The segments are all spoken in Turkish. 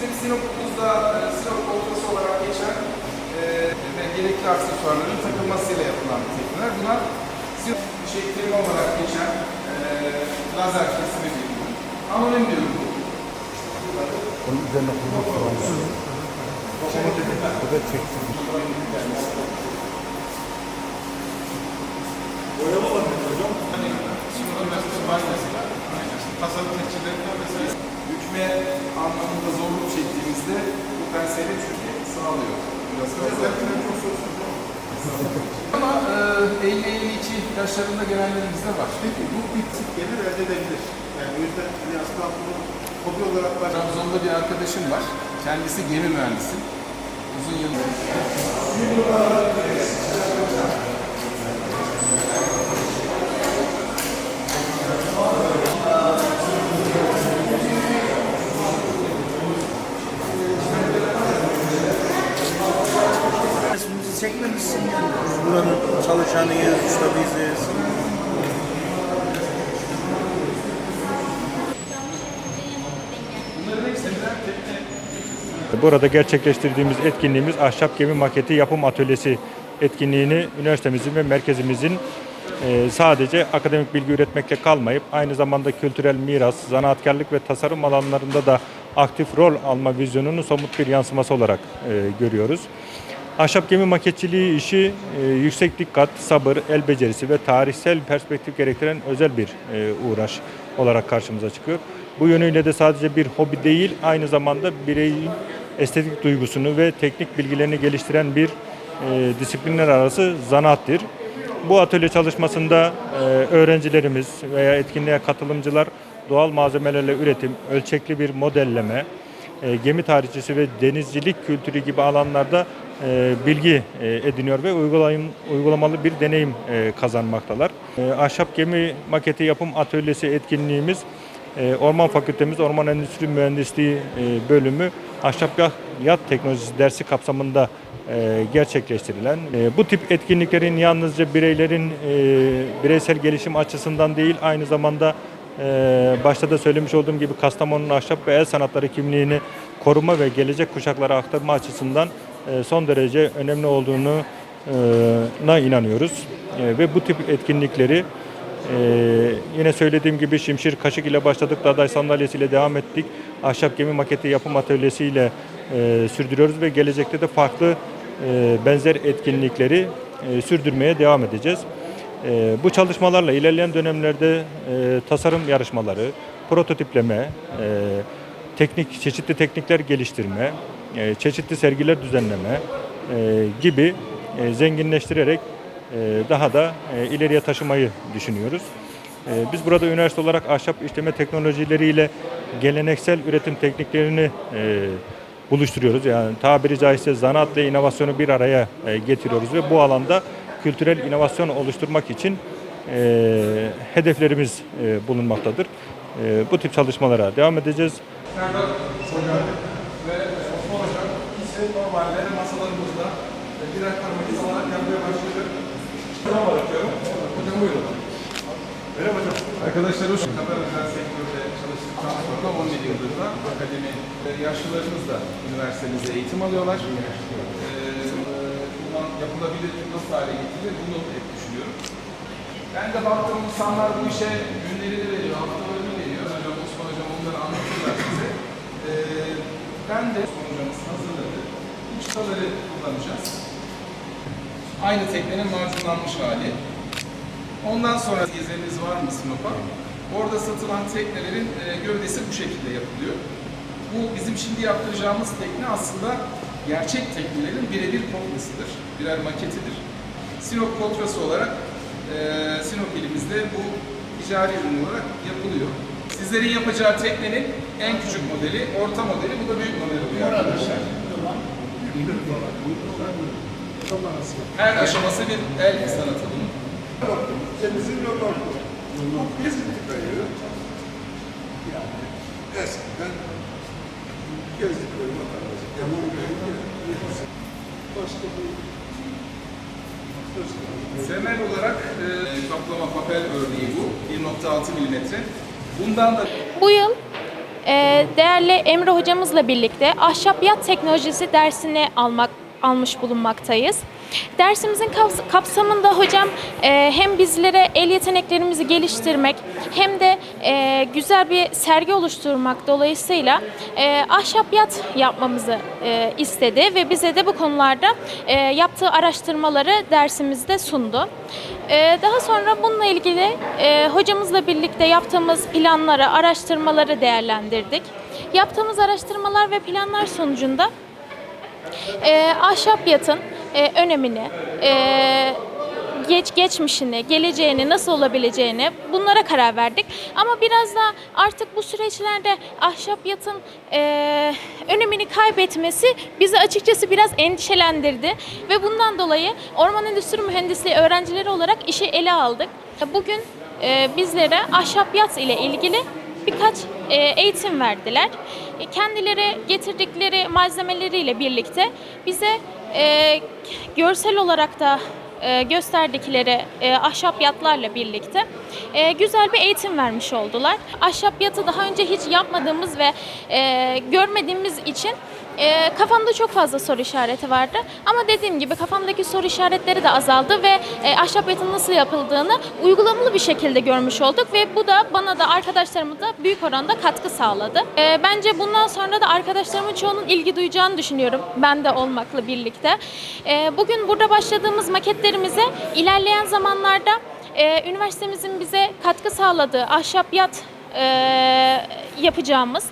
Bizim Sinop'umuzda e, Sinop Kontrası olarak geçen e, ve gerekli aksesuarların takılmasıyla yapılan tekneler. Buna Sinop şey terim olarak geçen e, lazer kesimi bir ürün. Anonim bir ürün. Onun üzerine kurmak lazım. Bu da çektim. Hani Sinop Üniversitesi var mesela. Tasarım neticede mesela hükme anlamında zorluk çektiğimizde bu penseli çünkü sağlıyor. Biraz Ama e, 50-52 yaşlarında gelenlerimiz de var. Peki bu bir tip gelir elde edebilir. Yani o yüzden hani aslında bunu hobi olarak var. Trabzon'da bir arkadaşım var. Kendisi gemi mühendisi. Uzun yıllar. Burada gerçekleştirdiğimiz etkinliğimiz Ahşap Gemi Maketi Yapım Atölyesi etkinliğini üniversitemizin ve merkezimizin e, sadece akademik bilgi üretmekle kalmayıp aynı zamanda kültürel miras, zanaatkarlık ve tasarım alanlarında da aktif rol alma vizyonunun somut bir yansıması olarak e, görüyoruz. Ahşap gemi maketçiliği işi e, yüksek dikkat, sabır, el becerisi ve tarihsel perspektif gerektiren özel bir uğraş olarak karşımıza çıkıyor. Bu yönüyle de sadece bir hobi değil, aynı zamanda bireyin estetik duygusunu ve teknik bilgilerini geliştiren bir e, disiplinler arası zanaattir. Bu atölye çalışmasında e, öğrencilerimiz veya etkinliğe katılımcılar doğal malzemelerle üretim, ölçekli bir modelleme, e, gemi tarihçisi ve denizcilik kültürü gibi alanlarda e, bilgi e, ediniyor ve uygulayım, uygulamalı bir deneyim e, kazanmaktalar. E, ahşap gemi maketi yapım atölyesi etkinliğimiz Orman Fakültemiz Orman Endüstri Mühendisliği e, bölümü ahşap yat, teknolojisi dersi kapsamında e, gerçekleştirilen e, bu tip etkinliklerin yalnızca bireylerin e, bireysel gelişim açısından değil aynı zamanda başta da söylemiş olduğum gibi Kastamonu'nun ahşap ve el sanatları kimliğini koruma ve gelecek kuşaklara aktarma açısından e, son derece önemli olduğunu e, na inanıyoruz. E, ve bu tip etkinlikleri e, yine söylediğim gibi Şimşir Kaşık ile başladık, Daday Sandalyesi ile devam ettik. Ahşap gemi maketi yapım atölyesi ile e, sürdürüyoruz ve gelecekte de farklı e, benzer etkinlikleri e, sürdürmeye devam edeceğiz. E, bu çalışmalarla ilerleyen dönemlerde e, tasarım yarışmaları, prototipleme, e, teknik çeşitli teknikler geliştirme, e, çeşitli sergiler düzenleme e, gibi e, zenginleştirerek daha da e, ileriye taşımayı düşünüyoruz. E, biz burada üniversite olarak ahşap işleme teknolojileriyle geleneksel üretim tekniklerini e, buluşturuyoruz. Yani tabiri caizse zanaatla inovasyonu bir araya e, getiriyoruz ve bu alanda kültürel inovasyon oluşturmak için hedeflerimiz bulunmaktadır. Bu tip çalışmalara devam edeceğiz. Serdar Hocam ve Osman Hocam ise normalde masalarımızda birer parmak iz alarak yapmaya başladı. Tamam bırakıyorum. Hocam buyurun. Merhaba hocam. Arkadaşlar hoş kadar özel sektörde çalıştıktan sonra 17 yıldır da akademi yaşlılarımız da üniversitemizde eğitim alıyorlar. Ee, bundan yapılabilir, nasıl hale getirilir bunu hep düşünüyorum. Ben de baktım insanlar bu işe günlerini veriyor, haftalarını veriyor. Hocam Osman Hocam onları anlatırlar size. Ee, ben de Osman Hocamız hazırladı. Bu çıtaları kullanacağız. Aynı teknenin macunlanmış hali. Ondan sonra gezeriniz var mı Sinop'a? Orada satılan teknelerin e, gövdesi bu şekilde yapılıyor. Bu bizim şimdi yaptıracağımız tekne aslında gerçek teknelerin birebir kopyasıdır. Birer maketidir. Sinop kontrası olarak e, Sinop ilimizde bu ticari ürün olarak yapılıyor. Sizlerin yapacağı teknenin en küçük modeli, orta modeli, bu da büyük modeli oluyor arkadaşlar. Her aşaması bir el sanatı bunun. Temizin yolu Bu gezinti kayıyor. Yani eskiden böyle vatandaşı. Kayıyor. Başka bir Temel olarak e, kaplama papel örneği bu. 1.6 milimetre. Bundan da Bu yıl e, değerli Emre hocamızla birlikte ahşap yat teknolojisi dersini almak almış bulunmaktayız. Dersimizin kaps- kapsamında hocam e, hem bizlere el yeteneklerimizi geliştirmek hem de e, güzel bir sergi oluşturmak dolayısıyla e, ahşap yat yapmamızı istedi ve bize de bu konularda yaptığı araştırmaları dersimizde sundu. Daha sonra bununla ilgili hocamızla birlikte yaptığımız planları, araştırmaları değerlendirdik. Yaptığımız araştırmalar ve planlar sonucunda e, ahşap yatın e, önemini, e, geç geçmişini, geleceğini, nasıl olabileceğini bunlara karar verdik. Ama biraz da artık bu süreçlerde ahşap yatın e, önemini kaybetmesi bizi açıkçası biraz endişelendirdi ve bundan dolayı Orman Endüstri Mühendisliği öğrencileri olarak işi ele aldık. Bugün e, bizlere ahşap yat ile ilgili birkaç e, eğitim verdiler. E, Kendileri getirdikleri malzemeleriyle birlikte bize e, görsel olarak da e, gösterdikleri e, ahşap yatlarla birlikte e, güzel bir eğitim vermiş oldular. Ahşap yatı daha önce hiç yapmadığımız ve e, görmediğimiz için e, kafamda çok fazla soru işareti vardı. Ama dediğim gibi kafamdaki soru işaretleri de azaldı ve e, ahşap yatın nasıl yapıldığını uygulamalı bir şekilde görmüş olduk ve bu da bana da arkadaşlarıma da büyük oranda katkı sağladı. E, bence bundan sonra da arkadaşlarımın çoğunun ilgi duyacağını düşünüyorum. Ben de olmakla birlikte. E, bugün burada başladığımız maketlerimize ilerleyen zamanlarda e, üniversitemizin bize katkı sağladığı ahşap yat e, yapacağımız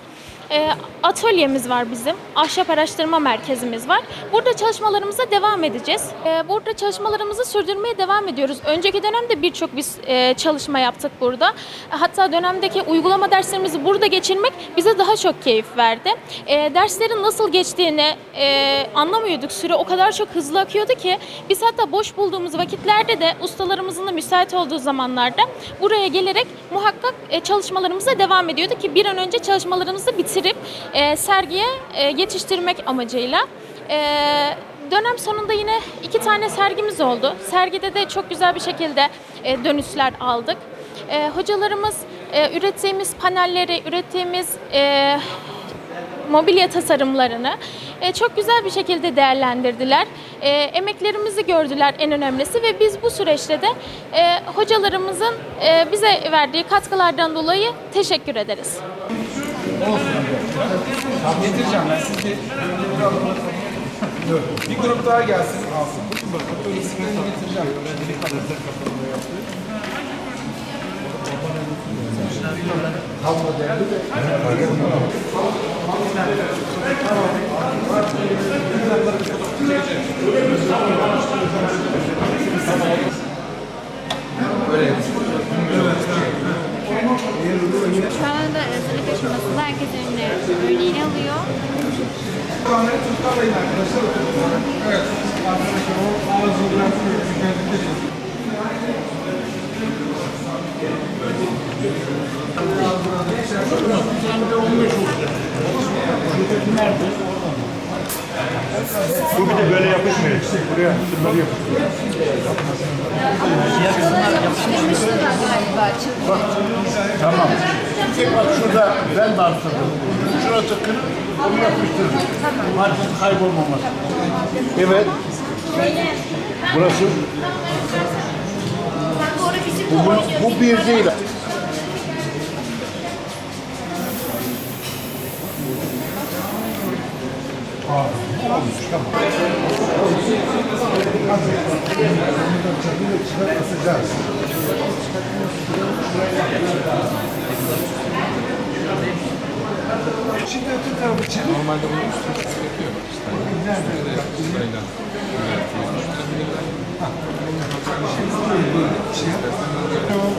e, atölyemiz var bizim. Ahşap Araştırma Merkezimiz var. Burada çalışmalarımıza devam edeceğiz. E, burada çalışmalarımızı sürdürmeye devam ediyoruz. Önceki dönemde birçok biz e, çalışma yaptık burada. Hatta dönemdeki uygulama derslerimizi burada geçirmek bize daha çok keyif verdi. E, derslerin nasıl geçtiğini e, anlamıyorduk. Süre o kadar çok hızlı akıyordu ki biz hatta boş bulduğumuz vakitlerde de ustalarımızın da müsait olduğu zamanlarda buraya gelerek muhakkak e, çalışmalarımıza devam ediyordu ki bir an önce çalışmalarımızı bitirip e, sergiye e, yetiştirmek amacıyla. E, dönem sonunda yine iki tane sergimiz oldu. Sergide de çok güzel bir şekilde e, dönüşler aldık. E, hocalarımız e, ürettiğimiz panelleri, ürettiğimiz e, mobilya tasarımlarını e, çok güzel bir şekilde değerlendirdiler. E, emeklerimizi gördüler en önemlisi ve biz bu süreçte de e, hocalarımızın e, bize verdiği katkılardan dolayı teşekkür ederiz. Getireceğim ben sizi. Bir grup daha gelsin alsın. Eksiklerini getireceğim. Şu önüne örneğini alıyor. Kamerayı tutarlayın arkadaşlar. Evet. Arkadaşlar o ağzını bırakıyor. Güzellikleri. Bu bir de böyle yapışmıyor. Buraya şunları yapıştırıyor. Tamam. Bir tek bak şurada ben bastırdım. Şurası kırık, onu yapıştırdım. Tamam. Markası kaybolmaması. Evet. Burası. Bu, bu, bu bir değil. Şimdi ötü tarafı çevir. Normalde bunun üstüne gerekiyor. İşte. Üstüne de sırayla.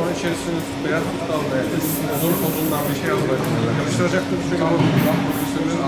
Onun içerisine beyaz tutal ve uzun uzundan bir şey almak. Yapıştıracaktır çünkü bu profesyonel